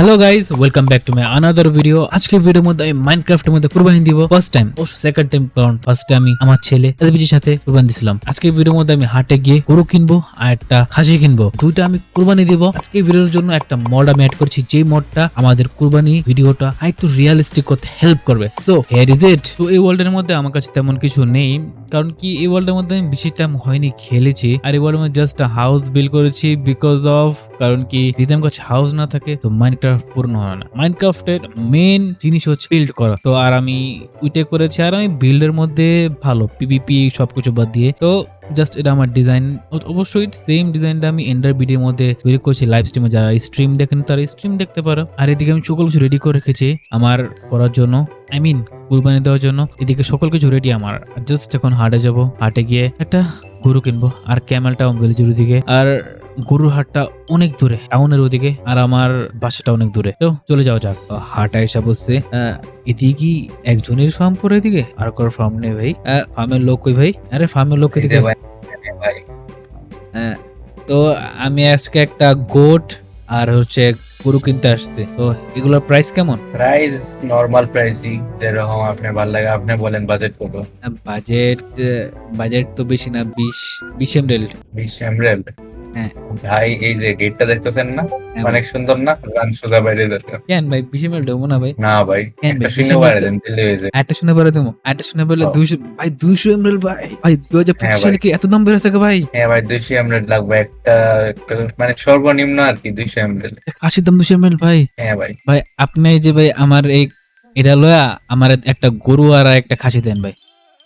Hello guys welcome back to my another video আজকে ভিডিওর মধ্যে আমি মাইনক্রাফটের মধ্যে কুরবানি দিব। ফার্স্ট টাইম ও সেকেন্ড টাইম কারণ ফার্স্টে আমি আমার ছেলে এলপিজির সাথে কুরবানি দিছিলাম। আজকে ভিডিওর মধ্যে আমি হাটে গিয়ে গরু কিনবো আর একটা খাসি কিনবো। দুইটা আমি কুরবানি দিব। আজকে ভিডিওর জন্য একটা মড আমি অ্যাড করছি। যে মডটা আমাদের কুরবানি ভিডিওটা একটু রিয়েলিস্টিক করতে হেল্প করবে। সো হেয়ার ইজ ইট তো এই ওয়ার্ল্ডের মধ্যে আমার কাছে তেমন কিছু নেই। কারণ কি এই ওয়ার্ল্ডের মধ্যে আমি বেশি টাইম হয়নি খেলেছি। আর এই ওয়ার্ল্ডের মধ্যে জাস্ট হাউস বিল্ড করেছি বিকজ অফ কারণ কি যদি আমার কাছে হাউস না থাকে, তো মাইনক্রাফট পূর্ণ হয় না। মাইনক্রাফটের মেন জিনিস হচ্ছে বিল্ড করা। তো আর আমি উইটে করেছি, আর আমি বিল্ডের মধ্যে ভালো পিভিপি সবকিছু বাদ দিয়ে। তো জাস্ট এটা আমার ডিজাইন অবশ্যই সেম ডিজাইনটা আমি এন্ডার বিডির মধ্যে তৈরি করছি লাইভ স্ট্রিমে যারা স্ট্রিম দেখেন, তারা স্ট্রিম দেখতে পারো। আর এদিকে আমি সকল কিছু রেডি করে রেখেছি আমার করার জন্য। আই মিন কুরবানি দেওয়ার জন্য। এদিকে সকল কিছু রেডি আমার। জাস্ট এখন হাটে যাব। হাটে গিয়ে একটা গরু কিনবো। আর ক্যামেলটাও ভিলেজের ওদিকে আর গরুর হাটটা অনেক দূরে টাউনের ওদিকে আর আমার বাসাটা অনেক দূরে। তো চলে যাওয়া যাক। হাটা এসে বসছে। এদিকে কি একজনের ফার্ম পরে এদিকে আর কারোর ফার্ম নেই ভাই। ফার্মের লোক কই ভাই? আরে ফার্মের লোক এদিকে ভাই। হ্যাঁ, তো আমি আজকে একটা গোট আর হচ্ছে গরু কিনতে আসছে। তো এগুলোর প্রাইস কেমন? প্রাইস নরমাল প্রাইসই যেরকম আপনার ভালো লাগে আপনি বলেন বাজেট কত? বাজেট বাজেট তো বেশি না বিশ বিশ এমরেল বিশ এমরেল। ভাই এই যে গেটটা দেখতেছেন না? অনেক সুন্দর না? গান সোজা বাইরে যাচ্ছে। কেন ভাই বিশ এমরেল দেবো না ভাই? না ভাই একটা শূন্য বাইরে দেন দিলে হয়ে যায়। একটা শুনে বেড়ে দেবো একটা শুনে বেরলে ও। দুইশো ভাই দুইশো এমরেল ভাই ভাই দু হাজার হ্যাঁ পঁচিশ সালে কি এত দাম বেড়ে থাকে ভাই? হ্যাঁ ভাই দুইশো এমরেল লাগবে একটা মানে সর্বনিম্ন আর কি দুইশো এমরেল কাশির দাম দুশো এমরেল ভাই? হ্যাঁ ভাই। ভাই আপনি এই যে ভাই আমার এই এটা লয়া আমার একটা গরু আর একটা খাসি দেন ভাই।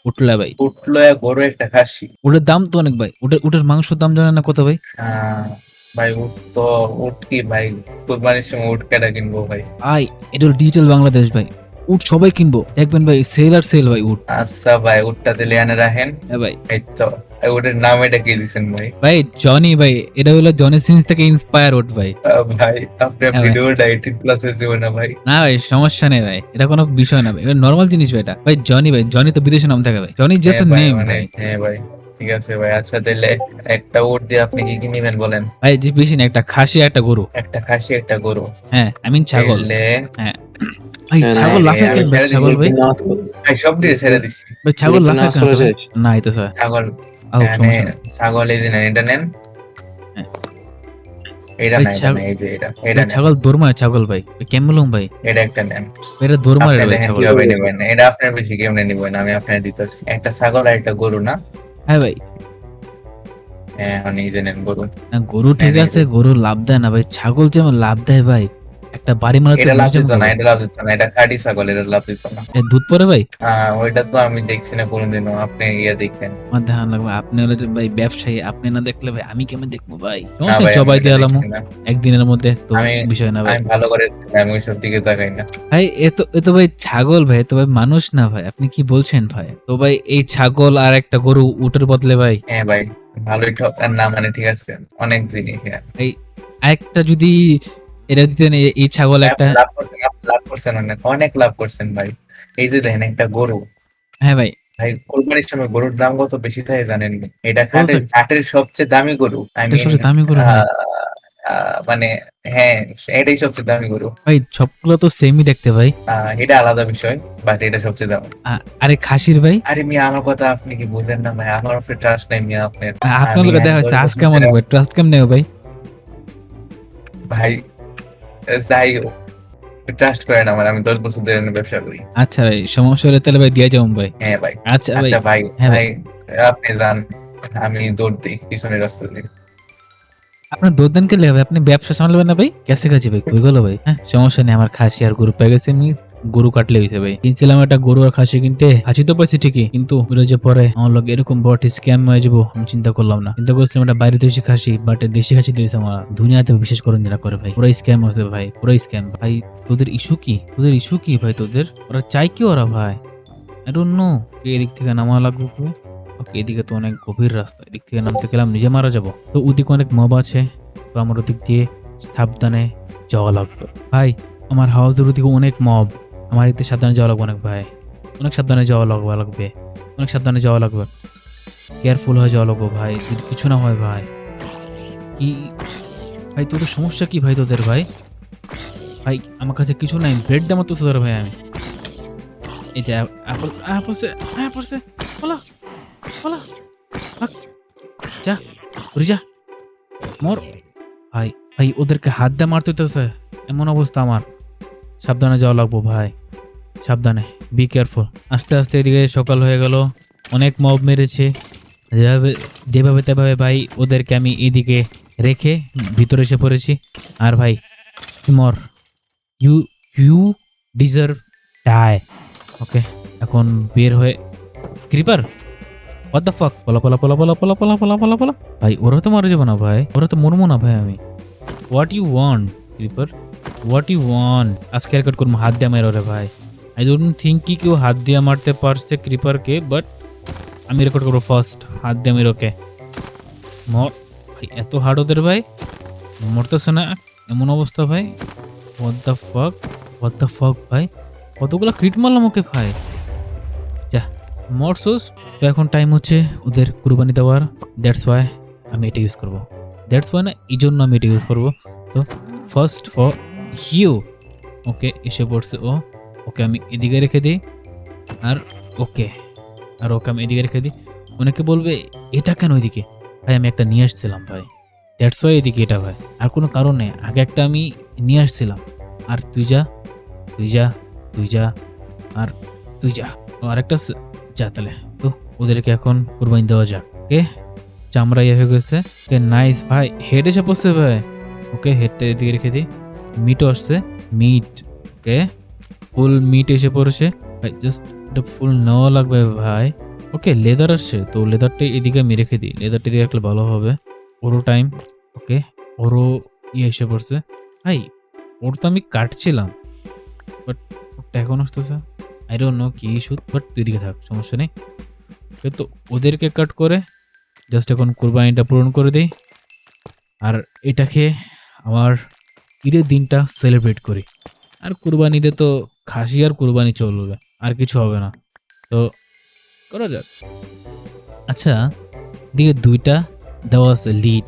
উঠলা ভাই। উঠল বড় একটা খাসি। উটের দাম তো অনেক ভাই। উটের উটের মাংসের দাম জানেন না কত ভাই? আহ, ভাই উঠ তো উঠ কি ভাই? কোরবানির সময় উঠ কেটা কিনবো ভাই? ভাই এটা ডিজিটাল বাংলাদেশ ভাই। উট সবাই কিনবো। দেখবেন ভাই সেল আর সেল ভাই উট। আচ্ছা ভাই উঠটা দিলে এনে রাখেন। হ্যাঁ ভাই। এই তো। উঠের নাম এটা কি দিছেন ভাই? ভাই জনি ভাই এটা হলো জনি সিন্স থেকে ইন্সপায়ার উট ভাই। ভাই আপনার হ্যাঁ ভাই। ভিডিওটা প্লাস হয়েছে না ভাই। না ভাই সমস্যা নেই ভাই এটা কোনো বিষয় না ভাই এটা নর্মাল জিনিস ভাই এটা। ভাই জনি ভাই জনি তো বিদেশে নাম থাকে ভাই জনি জাস্ট হ্যাঁ নেম ভাই। হ্যাঁ ভাই ঠিক আছে ভাই আচ্ছা তাহলে একটা উট দিয়ে আপনি কি কি নিবেন বলেন? ভাই যে বেশি না একটা খাসি একটা গরু। একটা খাসি একটা গরু। হ্যাঁ আই মিন ছাগল। তাহলে ভাই হ্যাঁ, ছাগল হ্যাঁ, লাফে কেন ছাগল ভাই? ভাই সব দিয়ে ছেড়ে দিচ্ছি ভাই ছাগল লাফে কেন ভাই? না এটা স্যার ছাগল। হ্যাঁ। ছাগল এই যে নেন এটা নেন। হ্যাঁ। এটা ছাগল- না, এই যে এটা ভাই, এটা ছাগল ভাই কেমন ভাই? এটা একটা নেন। এটা দৌড়মারে আপনি ভাই ছাগল কীভাবে নেবেন। এটা আপনার বেশি কেমনে নিবেন আমি আপনার দিতেছি। একটা ছাগল আর একটা গরু না? হ্যাঁ ভাই। হ্যাঁ যে নেন গরু। গরু ঠিক আছে গরু লাভ দেয় না ভাই। ছাগল যেমন লাভ দেয় ভাই। একটা বাড়ি মারাতে এটা লাভ দিত না এটা লাভ দিত না এটা খাঁটি ছাগল এটা লাভ দিত না। এ, দুধ পরে ভাই? আহ, ওইটা তো আমি দেখছি না কোনোদিনও আপনি ইয়ে দেখেন। আমার ধ্যান লাগবে আপনি হলে ভাই ব্যবসায়ী আপনি না দেখলে ভাই আমি কেমন দেখব ভাই? সমস্যা জবাই দিয়ে এলাম একদিনের মধ্যে তো বিষয় না ভাই। আমি ভালো করে আমি ওইসব দিকে তাকাই না। ভাই এ তো এ তো ভাই ছাগল ভাই তো ভাই মানুষ না ভাই আপনি কি বলছেন ভাই? তো ভাই এই ছাগল আর একটা গরু উটের বদলে ভাই? হ্যাঁ ভাই ভালোই ঠকার না মানে ঠিক আছে অনেক জিনিস হ্যাঁ। একটা যদি এটা দিতেন এই- ছাগল একটা লাভ করছেন লাভ করছেন অনেক অনেক লাভ করছেন ভাই। এই যে দেখেন একটা গরু। হ্যাঁ ভাই। ভাই কোরবানির সময় গরুর দাম কত বেশি থাকে জানেন? এটা কাঠের বলতে- কাঠের সবচেয়ে দামি গরু। দামি গরু মানে হ্যাঁ এটাই সবচেয়ে দামি গরু। ভাই সবগুলো তো সেমই দেখতে ভাই। এটা আলাদা বিষয় বাট এটা সবচেয়ে দামি। আরে খাসির ভাই। আরে মিয়া আমার কথা আপনি কি বুঝলেন না ভাই? আমার উপরে ট্রাস্ট নাই মিয়া আপনার। আপনার এক হয়েছে আজকে আমার ভাই ট্রাস্ট কেমন নেবে ভাই? ভাই যাই হোক ট্রাস্ট করেন আমার আমি দশ বছর ধরে ব্যবসা করি। আচ্ছা ভাই সমস্যা হলে তাহলে ভাই দিয়ে যাব ভাই। হ্যাঁ ভাই। আচ্ছা ভাই আচ্ছা ভাই হ্যাঁ ভাই। আপনি যান আমি দৌড় দিই পিছনের রাস্তা দিয়ে। আপনার দুধ দেন কে হবে আপনি ব্যবসা সামলাবেন না ভাই? কেসে কাছে ভাই কই গেল ভাই? হ্যাঁ সমস্যা নেই আমার খাসি আর গ্রুপ পেয়ে গেছে মিস গরু কাটলে হয়েছে ভাই। কিনছিলাম একটা গরু আর খাসি কিনতে, খাসি তো পাইছি ঠিকই, কিন্তু যে পরে আমার লোক এরকম বড় স্ক্যাম হয়ে যাব, আমি চিন্তা করলাম না। চিন্তা করছিলাম এটা বাইরে দেশি খাসি বাট দেশি খাসি দিয়েছে আমার। দুনিয়াতে বিশেষ করে যারা করে ভাই। পুরো স্ক্যাম হয়েছে ভাই পুরো স্ক্যাম ভাই, তোদের ইস্যু কি? তোদের ইস্যু কি ভাই তোদের? ওরা চাই কি ওরা ভাই? আই নো এদিক থেকে নামা লাগবে ওকে, এদিকে তো অনেক গভীর রাস্তা। এদিক থেকে নামতে গেলাম নিজে মারা যাব। তো ওদিকে অনেক মব আছে, তো আমার ওদিক দিয়ে সাবধানে যাওয়া লাগবে। ভাই, আমার হাউসের ওদিকে অনেক মব আমার এতে সাবধানে যাওয়া লাগবে অনেক ভাই। অনেক সাবধানে যাওয়া লাগবে লাগবে। অনেক সাবধানে যাওয়া লাগবে। কেয়ারফুল হয়ে যাওয়া লাগবে ভাই, যদি কিছু না হয় ভাই। কি? ভাই, তোদের সমস্যা কি ভাই তোদের ভাই? ভাই, আমার কাছে কিছু নাই ব্রেড দাম তো ধরে ভাই আমি। এই যে যা উড়ে যা। মর। ভাই ভাই, ওদেরকে হাত দিয়ে মারতে হইতেছে, এমন অবস্থা আমার। সাবধানে যাওয়া লাগবো ভাই। সাবধানে বি কেয়ারফুল আস্তে আস্তে এদিকে সকাল হয়ে গেল, অনেক মব মেরেছে। যেভাবে যেভাবে তেভাবে ভাই ওদেরকে আমি এদিকে রেখে ভিতরে এসে পড়েছি। আর ভাই মর you you deserve die okay, এখন বের হয়ে ক্রিপার হোয়াট দ্য ফাক পলা পলা পলা পলা পলা পলা পলা পলা পলা। ভাই, ওরা তো মারা যাবে না ভাই, ওরা তো মরবো না ভাই আমি। What you want creeper what you want আজকে রেকর্ড করব, হাত দিয়ে মেরো রে ভাই। আই ডোন্ট থিঙ্ক কি কেউ হাত দিয়ে মারতে পারছে ক্রিপারকে বাট আমি রেকর্ড করব ফার্স্ট হাত দিয়ে মেরোকে মর ভাই এত হার্ড ওদের ভাই মরতেছে না এমন অবস্থা ভাই what the fuck what the fuck ভাই কতগুলো ক্রিট মারলাম ওকে ভাই যা মরসোস তো এখন টাইম হচ্ছে ওদের কুরবানি দেওয়ার দ্যাটস ওয়াই আমি এটা ইউজ করব দ্যাটস ওয়াই না এই জন্য আমি এটা ইউজ করব তো ফার্স্ট ফর হিউ ওকে এসে পড়ছে ও ওকে আমি এদিকে রেখে দিই। আর ওকে আর ওকে আমি এদিকে রেখে দিই। অনেকে বলবে, এটা কেন ওইদিকে ভাই, আমি একটা নিয়ে আসছিলাম ভাই। দ্যাটস ওয়াই এদিকে এটা ভাই। আর কোনো কারণ আগে একটা আমি নিয়ে আসছিলাম। আর তুই যা তুই যা তুই যা, আর তুই যা। ও আরেকটা স- যা তাহলে। তো ওদেরকে এখন কুরবানি দেওয়া যাক। ওকে? চামড়া ইয়ে হয়ে গেছে। ওকে নাইস ভাই। হেড এসে পড়ছে ভাই। ওকে হেডটা এদিকে রেখে দিই। মিটও আসছে। মিট ওকে? ফুল মিট এসে পড়েছে। ভাই জাস্ট এটা ফুল নেওয়া লাগবে ভাই। ওকে লেদার আসছে। তো লেদারটা এদিকে আমি রেখে দিই। লেদারটা এদিকে রাখলে ভালো হবে। ওরও টাইম ওকে ওরও ইয়ে এসে পড়ছে। ভাই ওর তো আমি কাটছিলাম। বাট ওরটা এখন আসতেছে। আই ডোন্ট নো কি ইস্যু বাট তুই দিকে থাক, সমস্যা নেই। তো ওদেরকে কাট করে জাস্ট এখন কোরবানিটা পূরণ করে দিই। আর এটাকে আমার ঈদের দিনটা সেলিব্রেট করি। আর কুরবানিতে তো খাসি আর কুরবানি চলবে, আর কিছু হবে না। তো করা যাক। আচ্ছা দিকে দুইটা দেওয়া আছে লিড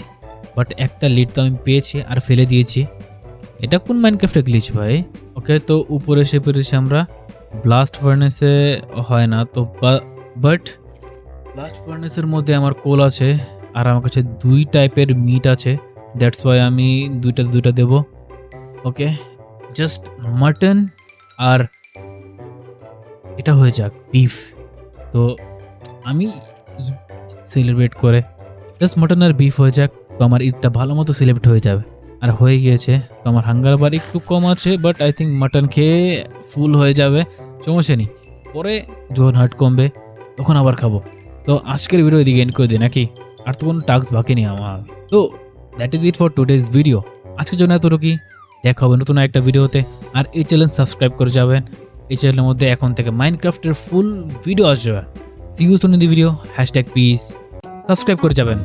বাট একটা লিড তো আমি পেয়েছি আর ফেলে দিয়েছি। এটা কোন মাইনক্রাফটে গ্লিচ ভাই? ওকে তো উপরে এসে পেরেছি আমরা। ব্লাস্ট ফার্নেসে হয় না, তো বাট ব্লাস্ট ফার্নেসের মধ্যে আমার কোল আছে, আর আমার কাছে দুই টাইপের মিট আছে। দ্যাটস ওয়াই আমি দুইটা দুইটা দেব। ওকে জাস্ট মাটন আর এটা হয়ে যাক বিফ তো আমি ঈদ সেলিব্রেট করে জাস্ট মাটন আর বিফ হয়ে যাক, তো আমার ঈদটা ভালো মতো সেলিব্রেট হয়ে যাবে। আর হয়ে গিয়েছে, তো আমার হাঙ্গার বার একটু কম আছে বাট আই থিঙ্ক মাটন খেয়ে ফুল হয়ে যাবে। সমস্যা নেই। পরে যখন হার্ট কমবে, তখন আবার খাব। তো আজকের ভিডিও এদিকে এন্ড করে দিই, নাকি? আর তো কোনো টাস্ক বাকি নেই আমার। তো that is it for today's video আজকের জন্য এতটুকুই। দেখা হবে নতুন একটা ভিডিওতে। আর এই চ্যানেল সাবস্ক্রাইব করে যাবেন। এই চ্যানেলের মধ্যে এখন থেকে মাইনক্রাফ্টের ফুল ভিডিও আসবে। See you soon the video hashtag peace subscribe করে যাবেন।